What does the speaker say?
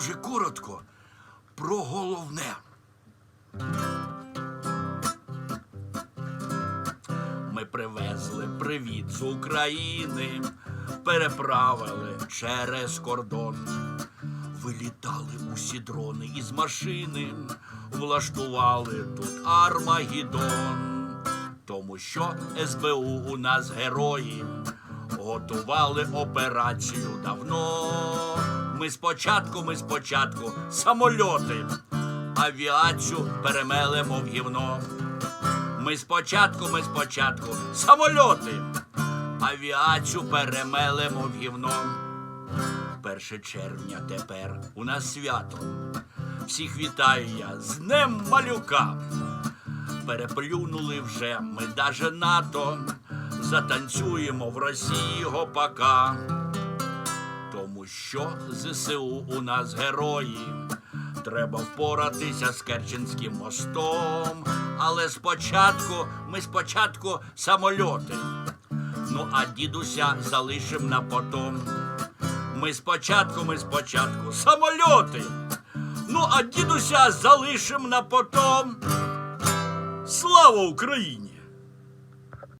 дуже коротко про головне. Ми привезли привіт з України, переправили через кордон. Вилітали усі дрони із машини, влаштували тут Армагіддон. Тому що СБУ у нас герої готували операцію давно. Ми спочатку, ми спочатку самольоти, авіацію перемелемо в гівно. Ми спочатку, ми спочатку самольоти, авіацію перемелемо в гівно. Перше червня тепер у нас свято. Всіх вітаю я з Днем малюка. Переплюнули вже ми даже НАТО. Затанцюємо в Росії гопака. Що ЗСУ у нас герої. Треба впоратися з Керченським мостом. Але спочатку, ми спочатку самольоти. Ну а дідуся залишим на потом. Ми спочатку, ми спочатку самольоти. Ну, а дідуся залишим на потом. Слава Україні!